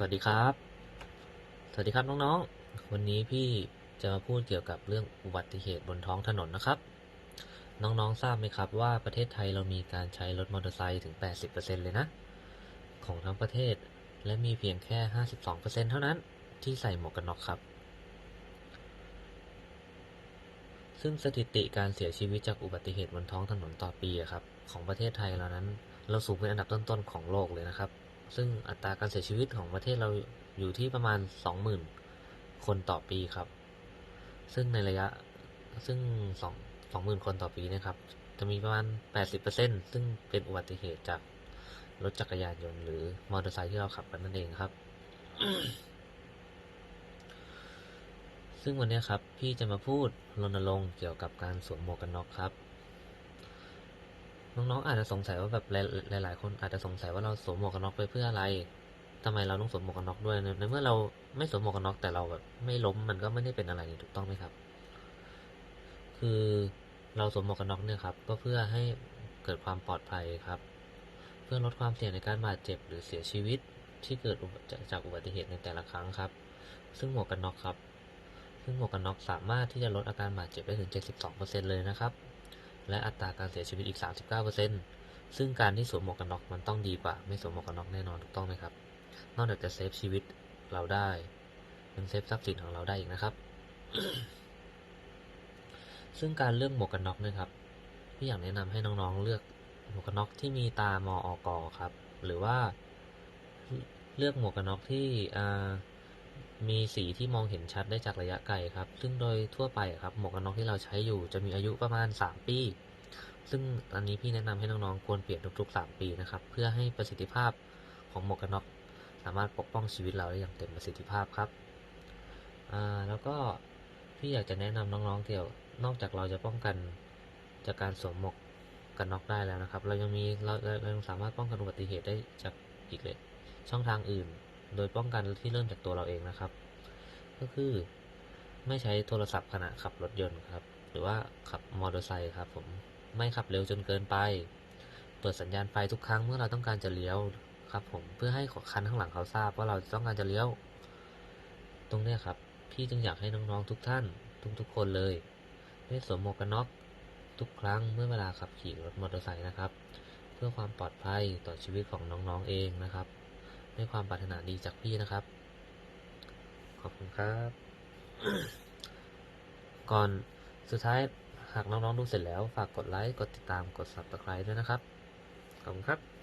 สวัสดีครับ สวัสดีครับน้องๆ วันนี้พี่จะมาพูดเกี่ยวกับเรื่องอุบัติเหตุบนท้องถนนนะครับ น้องๆ ทราบไหมครับว่าประเทศไทยเรามีการใช้รถมอเตอร์ไซค์ถึง 80%เลยนะ ของทั้งประเทศ และมีเพียงแค่ 52%เท่านั้นที่ใส่หมวกกันน็อกครับ ซึ่งสถิติการเสียชีวิตจากอุบัติเหตุบนท้องถนนต่อปีครับ ของประเทศไทยเรานั้น เราสูงเป็นอันดับต้นๆของโลกเลยนะครับ ซึ่งอัตราการเสียชีวิตของประเทศเราอยู่ที่ประมาณ 20,000 คนต่อปีครับ ซึ่งในระยะซึ่ง2 20,000 คนต่อปีนะครับ จะมีประมาณ 80%ซึ่งเป็นอุบัติเหตุจากรถจักรยานยนต์หรือมอเตอร์ไซค์ที่เราขับกันนั่นเองครับ ซึ่งวันนี้ครับ พี่จะมาพูดรณรงค์เกี่ยวกับการสวมหมวกกันน็อกครับ น้องๆอาจจะสงสัยว่าแบบหลายๆคนอาจจะสงสัยว่าเราสวมหมวกกันน็อกไปเพื่ออะไรทำไมเราต้องสวมหมวกกันน็อกด้วยในเมื่อเราไม่สวมหมวกกันน็อกแต่เราแบบไม่ล้มมันก็ไม่ได้เป็นอะไรถูกต้องไหมครับ คือเราสวมหมวกกันน็อกเนี่ยครับ ก็เพื่อให้เกิดความปลอดภัยครับ เพื่อลดความเสี่ยงในการบาดเจ็บหรือเสียชีวิตที่เกิดจากอุบัติเหตุในแต่ละครั้งครับ ซึ่งหมวกกันน็อกครับ ซึ่งหมวกกันน็อกสามารถที่จะลดอาการบาดเจ็บได้ถึง 72%เลยนะครับ และอัตราการเสียชีวิตอีก 39%ซึ่งการที่สวมหมวกกันน็อกมันต้องดีกว่า ไม่สวมหมวกกันน็อกแน่นอนถูกต้องไหมครับ นอกจากจะเซฟชีวิตเราได้ยังเซฟทรัพย์สินของเราได้อีกนะครับ ซึ่งการเลือกหมวกกันน็อกนะครับพี่อยากแนะนำให้น้องๆ เลือกหมวกกันน็อกที่มีตามออกครับ หรือว่าเลือกหมวกกันน็อกที่อ่า มีสีที่มองเห็นชัดได้จากระยะไกลครับ ซึ่งโดยทั่วไปครับหมวกกันน็อกที่เราใช้อยู่จะมีอายุประมาณ 3 ปี ซึ่งอันนี้พี่แนะนำให้น้องๆควรเปลี่ยนทุกๆ 3 ปีนะครับ เพื่อให้ประสิทธิภาพของหมวกกันน็อกสามารถปกป้องชีวิตเราได้อย่างเต็มประสิทธิภาพครับอ่าแล้วก็พี่อยากจะแนะนำน้องๆเกี่ยวนอกจากเราจะป้องกันจากการสวมหมวกกันน็อกได้แล้วนะครับ เรายังมีเราเราเรายังสามารถป้องกันอุบัติเหตุได้จากอีกเลยช่องทางอื่น โดยป้องกันที่เริ่มจากตัวเราเองนะครับ ก็คือไม่ใช้โทรศัพท์ขณะขับรถยนต์ครับ หรือว่าขับมอเตอร์ไซค์ครับผมไม่ขับเร็วจนเกินไป เปิดสัญญาณไฟทุกครั้งเมื่อเราต้องการจะเลี้ยวครับผมเพื่อให้คันข้างหลังเขาทราบว่าเราต้องการจะเลี้ยว ตรงนี้ครับ พี่จึงอยากให้น้องๆทุกท่าน ทุกๆคนเลยได้สวมหมวกกันน็อกทุกครั้งเมื่อเวลาขับขี่รถมอเตอร์ไซค์นะครับ เพื่อความปลอดภัยต่อชีวิตของน้องๆเองนะครับ ด้วยความปรารถนาดีจากพี่นะครับ ขอบคุณครับ ก่อนสุดท้ายหากน้องๆดูเสร็จแล้ว ฝากกดไลค์ กดติดตาม กด subscribe ด้วยนะครับ ขอบคุณครับ